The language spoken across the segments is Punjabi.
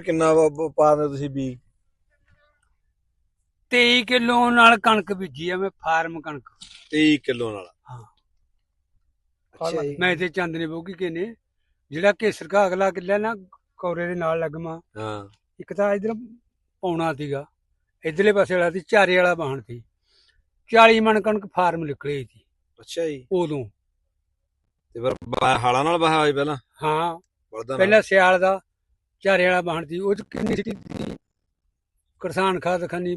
ਕਿੰਨਾ ਵਾ- ਪਾ ਦਿੰਦੇ ਤੁਸੀਂ ਬੀ? 23 ਕਿਲੋ ਨਾਲ ਕਣਕ ਬੀਜੀ ਆ ਮੈਂ ਫਾਰਮ ਕਣਕ। 23 ਕਿਲੋ ਨਾਲ। ਹਾਂ। ਅੱਛਾ ਜੀ। ਮੈਂ ਤੇ ਚਾਂਦਨੀ ਬੋਗੀ ਕੇ ਨੇ ਜਿਹੜਾ ਕੇਸਰ ਕਾ ਅਗਲਾ ਕਿੱਲਾ ਨਾ ਕੌਰੇ ਦੇ ਨਾਲ ਲੱਗਮਾ। ਹਾਂ। ਇੱਕ ਤਾਂ ਇਧਰ ਪੌਣਾ ਸੀਗਾ ਇਧਰਲੇ ਪਾਸੇ ਵਾਲਾ ਸੀ ਚਾਰੇ ਵਾਲਾ ਬਾਹਣ ਸੀ। 40 ਮਣ ਕਣਕ ਫਾਰਮ ਨਿਕਲੀ ਸੀ। ਅੱਛਾ ਜੀ। ਉਦੋਂ। ਤੇ ਫਿਰ ਬਾ- ਹਾਲਾਂ ਨਾਲ ਬਹਾ ਹੋਈ ਪਹਿਲਾਂ? ਹਾਂ। ਬਲਦਾਂ ਨਾਲ ਪਹਿਲਾਂ ਸਿਆਲ ਦਾ ਚਾਰੇ ਵਾਲਾ ਬਾਹਣ ਸੀ ਉਹ ਚ ਕਿੰਨੀ ਸੀ। ਕਿਸਾਨ ਖਾਦ ਖਾਨੀ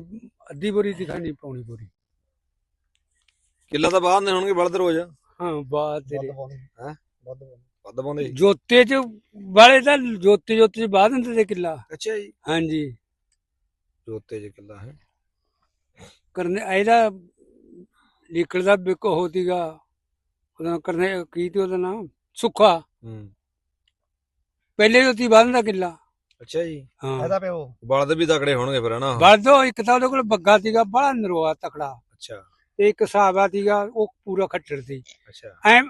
ਅੱਧੀ ਬੋਰੀ ਦੀ ਖਾਨੀ ਪੌਣੀ ਬੋਰੀ। ਕਿੱਲਾ ਤਾਂ ਬਾਹਰ ਨੇ ਹੋਣਗੇ ਬਲਦ ਰੋਜ਼। ਹਾਂ ਬਾਤ ਤੇਰੇ ਵੱਧ ਪਾਉਂਦੇ ਜੀ ਜੋਤੇ ਚ ਵਾਲੇ ਤਾਂ ਜੋਤੇ ਜੋਤੇ ਚ ਬਾਦ ਹੁੰਦੇ ਤੇ ਕਿੱਲਾ। ਅੱਛਾ ਜੀ। ਹਾਂਜੀ। ਜੋਤੇ ਚ ਕਿੱਲਾ ਹੈ। ਕਰਨੇ ਇਹਦਾ ਨਿਕਲਦਾ ਬਿਕ ਹੋਤੀਗਾ ਉਹਦਾ ਕਰਨੇ ਕੀ ਤੇ ਉਹਦਾ ਨਾਮ ਸੁੱਖਾ। ਹੂੰ। ਪਹਿਲੇ ਜੋਤੀ ਬਾਦ ਦਾ ਕਿੱਲਾ। ਅੱਛਾ ਜੀ। ਹਾਂ। ਇਹਦਾ ਪਿਓ? ਬਲਦ ਵੀ ਤਕੜੇ ਹੋਣਗੇ ਫਿਰ ਹਨਾ? ਬਲਦੋ ਇੱਕ ਤਾਂ ਉਹਦੇ ਕੋਲ ਬੱਗਾ ਸੀਗਾ ਬੜਾ ਨਰਵਾ ਤਕੜਾ। ਅੱਛਾ। ਤੇ ਇੱਕ ਸਾਬਾ ਸੀਗਾ ਉਹ ਪੂਰਾ ਖੱਟਰ ਸੀ। ਅੱਛਾ। ਐ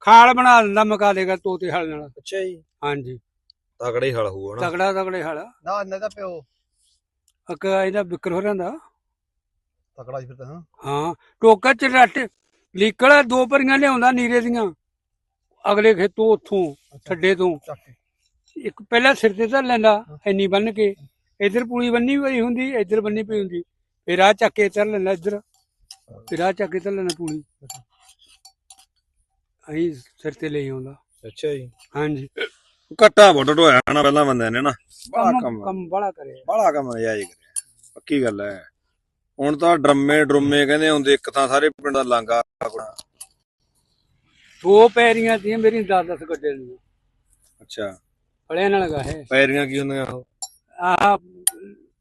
ਖਾਲ ਬਣਾ ਦਿੰਦਾ ਮਕਾ ਦੇਗਾ ਤੋਤੇ ਹਲ ਨਾਲ। ਅੱਛਾ ਜੀ। ਹਾਂਜੀ। ਤਕੜੇ ਹੀ ਹਲ ਹੋਊ ਹਨਾ? ਤਕੜਾ ਤਕੜੇ ਹਲ। ਨਾ ਇਹਦਾ ਪਿਓ? ਇੱਕ ਇਹਦਾ ਵਿਕਰ ਹੋ ਜਾਂਦਾ ਤਕੜਾ ਸੀ ਫਿਰ ਤਾਂ ਹਾਂ ਹਾਂ ਟੋਕਾ ਚ ਰੱਟ ਲੀਕੜ ਦੋ ਭਰੀਆਂ ਲਿਆਉਂਦਾ ਨੀਰੇ ਦੀਆਂ। ਅਗਲੇ ਖੇਤੋਂ ਉੱਥੋਂ ਛੱਡੇ ਤੋਂ। ਚੱਕ ਇੱਕ ਪਹਿਲਾਂ ਸਿਰ ਤੇ ਧਰ ਲੈਂਦਾ ਇੰਨੀ ਬੰਨ ਕੇ। ਇਧਰ ਪੂਰੀ ਬੰਨੀ ਪਈ ਹੁੰਦੀ ਇਧਰ ਬੰਨੀ ਪਈ ਹੁੰਦੀ। ਫਿਰ ਆ ਚੱਕ ਕੇ ਧਰ ਲੈਂਦਾ ਇਧਰ। ਫਿਰ ਆ ਚੱਕ ਕੇ ਧਰ ਲੈਂਦਾ ਪੂਰੀ ਅਹੀਂ ਸਿਰ ਤੇ ਲਈ ਆਉਂਦਾ। ਅੱਛਾ ਜੀ। ਹਾਂਜੀ। ਘੱਟਾ ਬੋਟ ਢੋਇਆ ਨਾ ਪਹਿਲਾਂ ਬੰਦਿਆਂ ਨੇ ਨਾ। ਬੜਾ ਕੰਮ। ਬੜਾ ਕਰੇ ਬੜਾ ਕੰਮ ਕਰਿਆ ਪੱਕੀ ਗੱਲ ਹੈ। ਹੁਣ ਤਾਂ ਡਰਮੇ ਡਰਮੇ ਕਹਿੰਦੇ ਹੁੰਦੇ ਇੱਕ ਤਾਂ ਸਾਰੇ ਪਿੰਡ ਦਾ ਲਾਂਗਾ ਦੋ ਪੈਰੀਆਂ ਦੀਆਂ ਮੇਰੀ 10 10 ਗੱਡੇ ਦੀਆਂ ਅੱਛਾ। ਫੜਿਆ ਨਾਲ ਗਾਹੇ ਪੈਰੀਆਂ ਕੀ ਹੁੰਦੀਆਂ ਉਹ? ਆ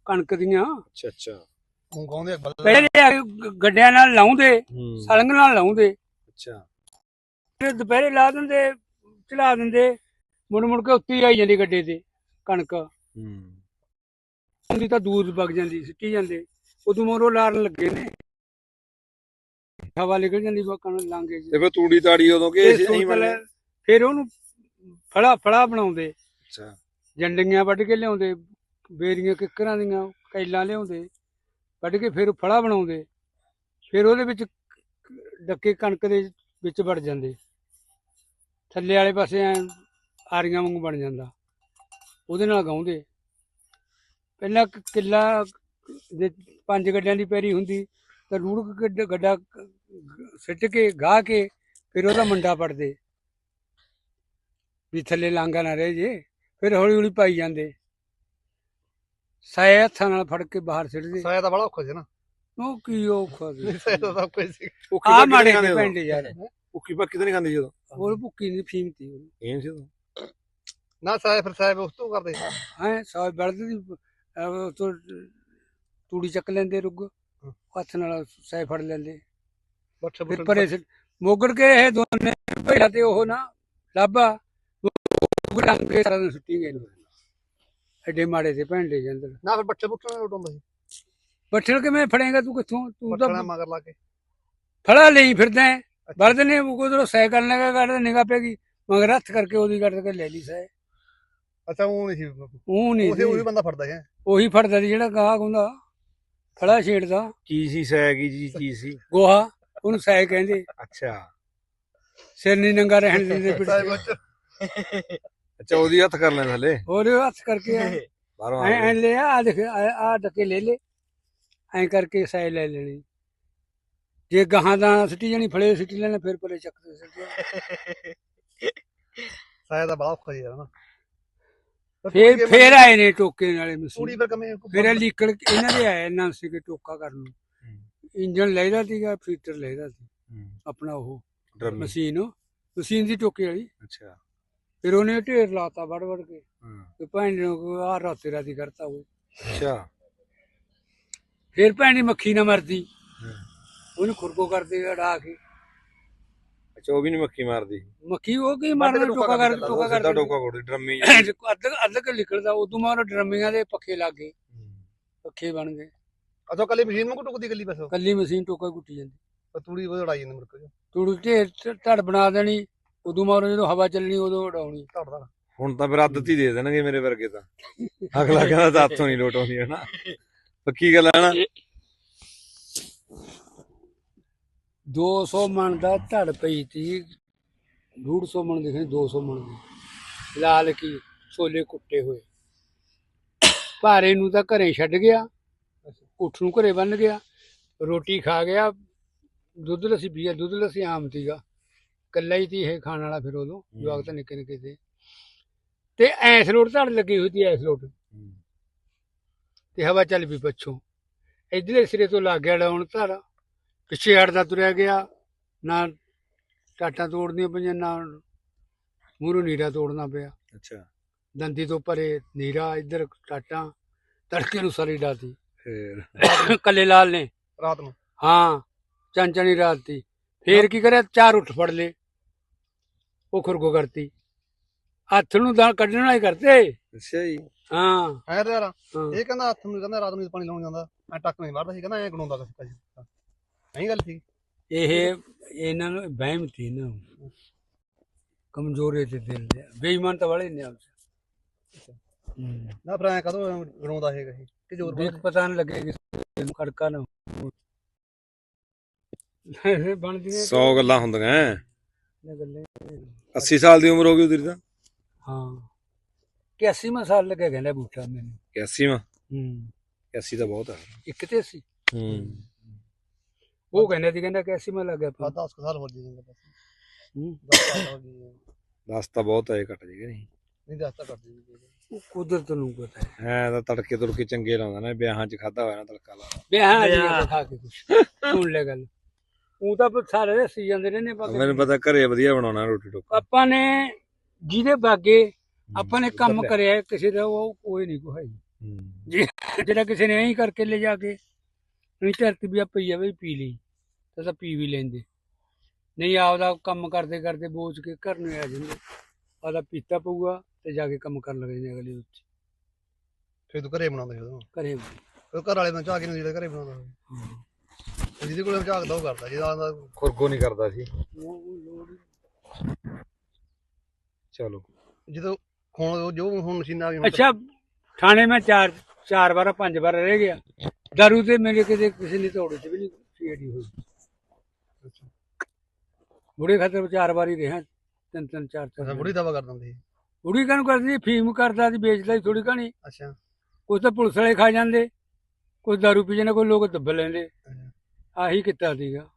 ਕਣਕ ਦੀਆਂ। ਅੱਛਾ ਅੱਛਾ। ਉਹ ਗਾਉਂਦੇ ਬੱਲੇ। ਪਹਿਲੇ ਆ ਕੇ ਗੱਡਿਆਂ ਨਾਲ ਲਾਉਂਦੇ ਹੂੰ। ਸਲੰਗ ਨਾਲ ਲਾਉਂਦੇ। ਅੱਛਾ। ਫਿਰ ਦੁਪਹਿਰੇ ਲਾ ਦਿੰਦੇ ਚਲਾ ਦਿੰਦੇ। ਮੁੜ ਮੁੜ ਕੇ ਉੱਤੀ ਆਈ ਜਾਂਦੀ ਗੱਡੇ ਤੇ ਕਣਕ। ਹੂੰ। ਹੁੰਦੀ ਤਾਂ ਦੂਰ ਵਗ ਜਾਂਦੀ ਸਿੱਟੀ ਜਾਂਦੇ। ਉਦੋਂ ਮੋਰੋ ਲਾਰਨ ਲੱਗੇ ਨੇ। ਹਵਾ ਨਿਕਲ ਜਾਂਦੀ ਬਕਣ ਲਾਂਗੇ ਤੇ ਫਿਰ ਤੂੜੀ ਤਾੜੀ ਉਦੋਂ ਕਿ ਤੇ ਨਹੀਂ ਸੋਤਲ- ਬਣਿਆ? ਫਿਰ ਉਹਨੂੰ ਫੜਾ ਫੜਾ ਬਣਾਉਂਦੇ। ਅੱਛਾ। ਜੰਡੀਆਂ ਵੱਢ ਕੇ ਲਿਆਉਂਦੇ, ਬੇਰੀਆਂ ਕਿੱਕਰਾਂ ਦੀਆਂ, ਕੈਲਾਂ ਲਿਆਉਂਦੇ, ਵੱਢ ਕੇ ਫਿਰ ਫੜਾ ਬਣਾਉਂਦੇ, ਫਿਰ ਉਹਦੇ ਵਿੱਚ ਡੱਕੇ ਕਣਕ ਦੇ ਵਿੱਚ ਵੜ ਜਾਂਦੇ। ਥੱਲੇ ਵਾਲੇ ਪਾਸੇ ਐ ਆਰੀਆਂ ਵਾਂਗੂ ਬਣ ਜਾਂਦਾ। ਉਹਦੇ ਨਾਲ ਗਾਉਂਦੇ। ਪਹਿਲਾਂ ਕਿੱਲਾ ਜੇ ਪੰਜ ਗੱਡਿਆਂ ਦੀ ਪੈਰੀ ਹੁੰਦੀ, ਤਾਂ ਰੂੜ ਗੱਡਾ ਸਿੱਟ ਕੇ, ਗਾਹ ਕੇ, ਫਿਰ ਉਹਦਾ ਮੰਡਾ ਪੜਦੇ ਵੀ ਥੱਲੇ ਲਾਂਗਾ ਨਾ ਰਹਿ ਜੇ। ਫਿਰ ਹੌਲੀ ਹੌਲੀ ਪਾਈ ਜਾਂਦੇ। ਸਾਏ ਹੱਥਾਂ ਨਾਲ ਫੜ ਕੇ ਬਾਹਰ ਸਿੱਟਦੇ ਸਾਇਆ ਤਾਂ ਬੜਾ ਔਖਾ ਸੀ ਨਾ। ਉਹ ਕੀ ਔਖਾ ਸੀ। ਨਹੀਂ ਸਾਇਆ ਤਾਂ ਸਭ ਕੁਝ ਸੀ। ਆ ਮਾੜੇ ਨਹੀਂ ਉਦੋਂ? ਪਿੰਡ ਯਾਰ। ਭੁੱਕੀ ਭੱਕੀ ਤਾਂ ਨਹੀਂ ਖਾਂਦੀ ਜਦੋਂ। ਹੋਰ ਭੁੱਕੀ ਦੀ ਫੀਮ ਤੀ ਇਹ ਸੀ? ਨਾ ਸਾਇਆ ਫਿਰ ਸਾਇਆ ਉਸ ਤੋਂ ਕਰਦੇ। ਹੈ ਸਾਏ ਬਲਦ ਦੀ ਉਹ ਤੋਂ ਤੂੜੀ ਚੱਕ ਲੈਂਦੇ ਰੁੱਗ। ਹੱਥ ਨਾਲ ਸਾਏ ਫੜ ਲੈਂਦੇ। ਬੱਠੇ ਫਿਰ ਬੁੱਠੇ ਪਰੇ ਮੁੱਗੜ ਕੇ ਇਹ ਦੋਨੇ ਭੇੜਾ ਤੇ ਉਹ ਨਾ ਲਾਭਾ ਗੁੜਾਂ ਕੇ ਸਾਰਾ ਦਿਨ ਸੁੱਟੀ ਗਏ ਨੇ ਐਡੇ ਮਾੜੇ ਤੇ ਭੈਣ ਦੇ ਜਾਂਦੇ ਨਾ। ਫਿਰ ਬੱਠੇ ਬੁੱਠੇ ਨਾਲ ਉਡਾਉਂਦਾ ਸੀ। ਬੱਠਲ ਕਿਵੇਂ ਫੜੇਗਾ ਤੂੰ ਕਿੱਥੋਂ? ਤੂੰ ਤਾਂ ਬੱਠਣਾ ਮਗਰ ਲਾ ਕੇ। ਫੜਾ ਲਈ ਫਿਰਦਾ ਹੈ। ਬਲਦ ਨੇ ਉਧਰੋਂ ਸਾਈਕਲ ਲਗਾ ਕੱਢ ਨਿਗਾ ਪੈਗੀ ਮਗਰ ਹੱਥ ਕਰਕੇ ਉਹਦੀ ਕੱਢ ਕੇ ਲੈ ਲਈ ਸਾਇ ਅੱਛਾ ਉਹ ਨਹੀਂ ਸੀ ਉਹ ਨਹੀਂ ਉਸੇ ਉਹੀ ਬੰਦਾ ਫੜਦਾ ਹੈ ਉਹੀ ਫੜਦਾ ਸੀ ਜਿਹੜਾ ਗਾਹਕ ਹੁੰਦਾ। ਫੜਾ ਛੇੜਦਾ। ਕੀ ਸੀ ਸੈਗੀ ਜੀ ਕੀ ਸੀ? ਗੋਹਾ ਉਹਨੂੰ ਸਾਇ ਕਹਿੰਦੇ। ਅੱਛਾ। ਸਿਰ ਨਹੀਂ ਨੰਗਾ ਰਹਿਣ ਦਿੰਦੇ ਅੱਛਾ ਉਹਦੀ ਹੱਥ ਕਰ ਲੈਣ ਥੱਲੇ ਹੋਰ ਹੱਥ ਕਰਕੇ ਬਾਹਰੋਂ ਐ ਆ ਐ। ਲੈ ਆ ਦੇਖ ਆ ਡੱਕੇ ਲੈ ਲੈ। ਐ ਕਰਕੇ ਸਾਇ ਲੈ ਲੈਣੀ। ਜੇ ਗਾਹਾਂ ਦਾ ਸਿੱਟੀ ਜਾਣੀ ਫੜੇ ਸਿੱਟੀ ਲੈਣਾ ਫਿਰ ਪਰੇ ਚੱਕ ਦੇ ਸਿੱਟੀ ਸਾਇਆ ਔਖਾ ਸੀ ਯਾਰ ਨਾ। ਫਿਰ ਫਿਰ ਆਏ ਨੇ ਟੋਕੇ ਨਾਲੇ ਤੂੜੀ ਮਸੀਂ ਫਿਰ ਕਮੇ ਫਿਰ ਇਹ ਲੀਕੜ ਇਹਨਾਂ ਦੇ ਆਏ ਨਾ ਸੀ ਕਿ ਟੋਕਾ ਕਰਨ ਨੂੰ। ਇੰਜਨ ਲੈਦਾ ਸੀਗਾ ਫੀਟਰ ਲੈਦਾ ਸੀ। ਆਪਣਾ ਉਹ ਡਰਮੀ। ਮਸ਼ੀਨ ਮਸ਼ੀਨ ਦੀ ਟੋਕੇ ਵਾਲੀ। ਅੱਛਾ। ਫਿਰ ਉਹਨੇ ਢੇਰ ਲਾਤਾ ਵੜ ਵੜ ਕੇ। ਤੇ ਭੈਣ ਨੂੰ ਆ ਰਾਤੇ ਰਾਤੀ ਕਰਤਾ ਉਹ। ਅੱਛਾ। ਫਿਰ ਭੈਣ ਦੀ ਮੱਖੀ ਨਾ ਮਰਦੀ। ਉਹਨੂੰ ਖੁਰਕੋ ਕਰਦੇ ਅੜਾ ਕੇ। ਅੱਛਾ ਉਹ ਵੀ ਨਹੀਂ ਮੱਖੀ ਮਾਰਦੀ। ਮੱਖੀ ਉਹ ਕੀ ਮਾਰਨਾ ਟੋਕਾ ਟੋਕਾ ਕਰ ਕਰਦਾ, ਟੋਕਾ ਕਰ ਡੋਕਾ ਕੋੜੀ ਡਰਮੀ ਅੱਧ ਅੱਧ ਕੇ ਨਿਕਲਦਾ ਉਦੋਂ ਮਾਰ ਡਰਮੀਆਂ ਦੇ ਪੱਖੇ ਲੱਗ ਗਏ। ਪੱਖੇ ਬਣ ਗਏ। ਅੱਛਾ ਕੱਲੀ ਮਸ਼ੀਨ ਨੂੰ ਟੁਕਦੀ ਕੱਲੀ ਬਸ? ਕੱਲੀ ਮਸ਼ੀਨ ਟੋਕਾ ਕੁੱਟੀ ਜਾਂਦੀ। ਤੂੜੀ ਉਹ ਉਡਾਈ ਜਾਂਦੀ ਮੁੜ ਕੇ। ਤੂੜੀ ਢੇਰ ਢ- ਧੜ ਬਣਾ ਦੇਣੀ। ਉਦੋਂ ਮਾਰੋ ਜਦੋਂ ਹਵਾ ਚੱਲਣੀ ਉਦੋਂ ਉਡਾਉਣੀ। ਧੜਦਾ ਹੁਣ ਤਾਂ ਫਿਰ ਆਦਤ ਹੀ ਦੇ ਦੇਣਗੇ ਮੇਰੇ ਵਰਗੇ ਤਾਂ। ਅਗਲਾ ਕਹਿੰਦਾ ਤਾਂ ਹੱਥੋਂ ਨਹੀਂ ਲੋਟ ਆਉਂਦੀ ਹੈ ਨਾ। ਪੱਕੀ ਗੱਲ ਹੈ ਨਾ? 200 ਮਣ ਦਾ ਧੜ ਪਈ ਤੀ। 150 ਮਣ ਦਿਖੇ 200 ਮਣ ਦੀ। ਲਾਲ ਕੀ ਛੋਲੇ ਕੁੱਟੇ ਹੋਏ। ਭਾਰੇ ਨੂੰ ਤਾਂ ਘਰੇ ਛੱਡ ਗਿਆ। ਉੱਠ ਨੂੰ ਘਰੇ ਬੰਨ ਗਿਆ। ਰੋਟੀ ਖਾ ਗਿਆ। ਦੁੱਧ ਲੱਸੀ ਪੀਆ ਦੁੱਧ ਲੱਸੀ ਆਮ ਤੀਗਾ ਕੱਲਾ ਹੀ ਤੀ ਇਹ ਖਾਣ ਵਾਲਾ ਫਿਰ ਉਦੋਂ ਜਵਾਕ ਤਾਂ ਨਿੱਕੇ ਨਿੱਕੇ ਤੇ ਤੇ ਐਸ ਲੋਟ ਧੜ ਲੱਗੀ ਹੋਈ ਤੀ ਐਸ ਲੋਟ ਤੇ ਹਵਾ ਚੱਲ ਪਈ ਪੱਛੋਂ। ਇਧਰਲੇ ਸਿਰੇ ਤੋਂ ਲੱਗ ਗਿਆ ਡਾਉਣ ਧੜ ਪਿੱਛੇ ਹਟਦਾ ਤੁਰਿਆ ਗਿਆ। ਨਾ ਟਾਟਾਂ ਤੋੜਨੀਆਂ ਪਈਆਂ ਨਾ ਮੂਹਰੋਂ ਨੀਰਾ ਤੋੜਨਾ ਪਿਆ। ਅੱਛਾ। ਦੰਦੀ ਤੋਂ ਪਰੇ ਨੀਰਾ ਇੱਧਰ ਟਾਟਾਂ ਤੜਕੇ ਨੂੰ ਸਾਰੀ ਡਾਤੀ ਫੇਰ? ਕੱਲੇ ਲਾਲ ਨੇ। ਰਾਤ ਨੂੰ? ਹਾਂ ਚੰਚਣੀ ਰਾਤ ਦੀ। ਫੇਰ ਕੀ ਕਰਿਆ? ਚਾਰ ਉੱਠ ਫੜ ਲੇ ਉਹ ਖੁਰਗੋ ਕਰਤੀ। ਹੱਥ ਨੂੰ ਦਾ ਕੱਢਣਾ ਹੀ ਕਰਤੇ। ਅੱਛਾ ਜੀ। ਹਾਂ। ਐ ਯਾਰ ਹਾਂ। ਇਹ ਕਹਿੰਦਾ ਹੱਥ ਨੂੰ ਕਹਿੰਦਾ ਰਾਤ ਨੂੰ ਪਾਣੀ ਲਾਉਣ ਜਾਂਦਾ। ਐ ਟੱਕ ਨਹੀਂ ਮਾਰਦਾ ਸੀ ਕਹਿੰਦਾ ਐ ਗਣਾਉਂਦਾ ਕਿਸੇ ਨਹੀਂ ਗੱਲ ਸੀ ਇਹ ਇਹਨਾਂ ਨੂੰ ਵਹਿਮ ਸੀ ਨਾ। ਕਮਜ਼ੋਰੇ ਤੇ ਦਿਲ ਦੇ। ਬੇਈਮਾਨ ਤਾਂ ਵਾਲੇ ਨੇ ਆਪਸੇ ਹੂੰ। ਨਾ ਫਿਰ ਐ ਕਦੋਂ ਗਣਾਉਂਦਾ ਹੈਗਾ ਇਹ? ਕਿ ਜ਼ੋਰ ਦੇਖ ਪਤਾ ਨਹੀਂ ਲੱਗੇ ਕਿ ਖੜਕਾ ਨਾ ਇਹ ਬਣਦੀ ਨੇ 100 ਗੱਲਾਂ ਹੁੰਦੀਆਂ। ਗੱਲਾਂ 80 ਸਾਲ ਦੀ ਉਮਰ ਹੋ ਗਈ ਉਹਦੀ ਤਾਂ? ਹਾਂ। 81 ਮਾ ਸਾਲ ਲੱਗੇ ਕਹਿੰਦਾ ਬੂਟਾ ਮੈਨੂੰ। 81 ਵਾ? ਹੂੰ। 81 ਤਾਂ ਬਹੁਤ ਹੈ ਇੱਕ ਤੇ ਸੀ ਹੂੰ। ਉਹ ਕਹਿੰਦਾ ਸੀ ਕਹਿੰਦਾ 81 ਮਾ ਲੱਗਿਆ ਆ 10 ਸਾਲ ਹੋ ਜਾਏਗਾ ਬਸ। ਹੂੰ। 10 ਸਾਲ ਹੋ ਗਏ 10 ਤਾਂ ਬਹੁਤ ਹੈ ਘਟ ਜੇਗਾ ਨਹੀਂ? ਨਹੀਂ 10 ਤਾਂ ਦੇਗੀ ਉਹ ਕੁਦਰਤ ਨੂੰ ਪਤਾ ਹੈ। ਐ ਤਾਂ ਤੜਕੇ ਤੁੜਕੇ ਚੰਗੇ ਲਾਉਂਦਾ ਨਾ ਵਿਆਹਾਂ 'ਚ ਖਾਦਾ ਹੋਇਆ ਨਾ ਤੜਕਾ ਲਾ ਬਿਆਹ ਜੀ ਖਾ ਕੇ ਕੁਛ ਸੁਣ ਲੈ ਗੱਲ। ਉਹ ਤਾਂ ਸਾਰੇ ਸੀ ਜਾਂਦੇ ਨੇ ਬਾਕੀ ਮੈਨੂੰ ਪਤਾ ਘਰੇ ਵਧੀਆ ਬਣਾਉਣਾ ਰੋਟੀ ਟੋਕਾ। ਆਪਾਂ ਨੇ ਜਿਹਦੇ ਬਾਗੇ ਆਪਾਂ ਨੇ ਕੰਮ ਕਰਿਆ ਕਿਸੇ ਦਾ ਉਹ ਕੋਈ ਨਹੀਂ ਕੋਈ। ਜਿਹੜਾ ਕਿਸੇ ਨੇ ਐਂ ਕਰਕੇ ਲੈ ਜਾ ਕੇ ਨਹੀਂ ਧਰਤੀ ਵੀ ਆ ਪਈ ਆ ਵੀ ਪੀ ਲਈ ਤਾਂ ਤਾਂ ਪੀ ਵੀ ਲੈਂਦੇ। ਨਹੀਂ ਆਪਦਾ ਕੰਮ ਕਰਦੇ ਕਰਦੇ ਬੋਝ ਕੇ ਘਰ ਨੂੰ ਆ ਜਾਂਦੇ। ਆਪਦਾ ਪੀਤਾ ਪਊਗਾ ਤੇ ਜਾ ਕੇ ਕੰਮ ਕਰਨ ਲੱਗੇ ਨੇ ਅਗਲੇ ਵਿੱਚ। ਫਿਰ ਤੂੰ ਘਰੇ ਬਣਾਉਂਦਾ ਸੀ ਉਦੋਂ? ਘਰੇ ਘਰ ਵਾਲੇ ਨੂੰ ਝਾਕ ਹੀ ਨਹੀਂ ਜਿਹੜੇ ਘਰੇ ਬਣਾਉਂਦਾ ਜਿਹਦੇ ਕੋਲ ਝਾਕਦਾ ਉਹ ਕਰਦਾ ਜਿਹਦਾ ਆਂਦਾ ਖੁਰਗੋ ਨਹੀਂ ਕਰਦਾ ਸੀ। ਚਲੋ। ਜਦੋਂ ਹੁਣ ਜੋ ਹੁਣ ਮਸ਼ੀਨਾਂ ਆ ਗਈਆਂ ਅੱਛਾ ਥਾਣੇ ਮੈਂ ਚਾਰ ਚਾਰ ਵਾਰ ਪੰਜ ਵਾਰ ਰਹਿ ਗਿਆ। ਦਾਰੂ ਤੇ ਮੇਰੇ ਕਿਤੇ ਕਿਸੇ ਨੇ ਤੋੜੇ ਚ ਵੀ ਨਹੀਂ ਛੇੜੀ ਹੋਈ। ਬੁੜੇ ਖਾਤਰ ਚਾਰ ਵਾਰੀ ਰਿਹਾ ਤਿੰਨ ਤਿੰਨ ਚਾਰ ਅੱਛਾ ਚਾਰ ਬੁੜੀ ਦਵਾ ਕਰ ਦਿੰਦੀ ਸੀ। ਬੁੜੀ ਕਾਹਨੂੰ ਕਰਦੀ ਫੀਮ ਕਰਦਾ ਸੀ ਵੇਚਦਾ ਸੀ ਥੋੜੀ ਕਹਾਣੀ ਅੱਛਾ। ਕੁਝ ਤਾਂ ਪੁਲਿਸ ਵਾਲੇ ਖਾ ਜਾਂਦੇ। ਕੁਝ ਦਾਰੂ ਪੀ ਜਾਂਦੇ ਕੋਈ ਲੋਕ ਦੱਬ ਲੈਂਦੇ। ਆਹੀ ਕੀਤਾ ਸੀਗਾ।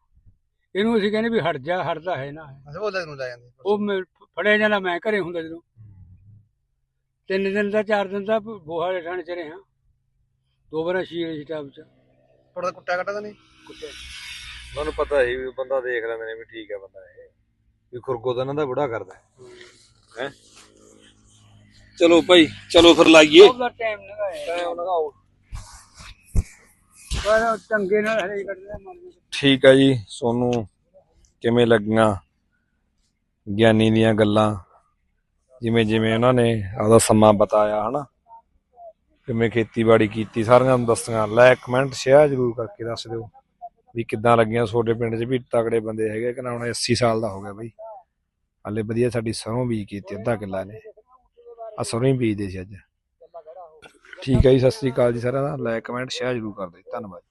ਇਹਨੂੰ ਅਸੀਂ ਕਹਿੰਦੇ ਵੀ ਹਟ ਜਾ ਹਟਦਾ ਹੈ ਨਾ। ਅੱਛਾ ਉਹ ਲੈ ਨੂੰ ਲੈ ਜਾਂਦੇ ਉਹ ਮੈਂ ਫੜਿਆ ਜਾਂਦਾ ਮੈਂ ਘਰੇ ਹੁੰਦਾ ਜਦੋਂ। ਤਿੰਨ ਦਿਨ ਦਾ ਚਾਰ ਦਿਨ ਦਾ ਬੋਹਾ ਵਾਲੇ ਚ ਰਿਹਾ। ਦੋ ਵਾਰ ਸ਼ੀਰ ਸਟਾਪ ਚ ਥੋੜਾ ਕੁੱਟਿਆ ਕੱਟਾ ਤਾਂ ਨਹੀਂ? ਕੁੱਟਿਆ ਮੈਨੂੰ ਪਤਾ ਸੀ ਵੀ ਬੰਦਾ ਦੇਖ ਲੈਂਦੇ ਨੇ ਵੀ ਠੀਕ ਹੈ ਬੰਦਾ ਇਹ। ਵੀ ਖੁਰਗੋ ਤਾਂ ਇਹਨਾਂ ਦਾ ਬੁੜਾ ਕਰਦਾ ਹੈ। ਚਲੋ ਭਾਈ ਚਲੋ ਫਿਰ ਲਾਈਏ। ਉਹਦਾ ਟਾਈਮ ਲਗਾਇਆ ਲਗਾਓ ਪਰ ਚੰਗੇ ਨਾਲ ਹਰੇ ਕੱਢਦਾ ਮਰ ਠੀਕ ਹੈ ਜੀ, ਸੋਨੂੰ ਕਿਵੇਂ ਲੱਗੀਆਂ ਗਿਆਨੀ ਦੀਆਂ ਗੱਲਾਂ? ਜਿਵੇਂ ਜਿਵੇਂ ਉਹਨਾਂ ਨੇ ਆਪਦਾ ਸਮਾਂ ਬਤਾਇਆ, ਹਨਾ? ਕਿਵੇਂ ਖੇਤੀਬਾੜੀ ਕੀਤੀ, ਸਾਰੀਆਂ ਨੂੰ ਦੱਸੀਆਂ। ਲਾਇਕ, ਕਮੈਂਟ, ਸ਼ੇਅਰ ਜ਼ਰੂਰ ਕਰਕੇ ਦੱਸ ਦਿਓ ਵੀ ਕਿੱਦਾਂ ਲੱਗੀਆਂ। ਤੁਹਾਡੇ ਪਿੰਡ 'ਚ ਵੀ ਤਕੜੇ ਬੰਦੇ ਹੈਗੇ ਕਿ ਨਾ? ਹੁਣ 80 ਸਾਲ ਦਾ ਹੋ ਗਿਆ ਬਈ। ਹਾਲੇ ਵਧੀਆ ਸਾਡੀ ਸਰੋਂ ਬੀਜ ਕੀਤੀ, ਅੱਧਾ ਕਿੱਲਾ ਨੇ ਆ ਸਰੋਂ ਹੀ ਬੀਜਦੇ ਸੀ ਅੱਜ। ਠੀਕ ਹੈ ਜੀ, ਸਤਿ ਸ੍ਰੀ ਅਕਾਲ ਜੀ ਸਾਰਿਆਂ ਦਾ। ਲਾਇਕ ਕਮੈਂਟ, ਸ਼ੇਅਰ ਜ਼ਰੂਰ ਕਰ ਦਿਓ ਧੰਨਵਾਦ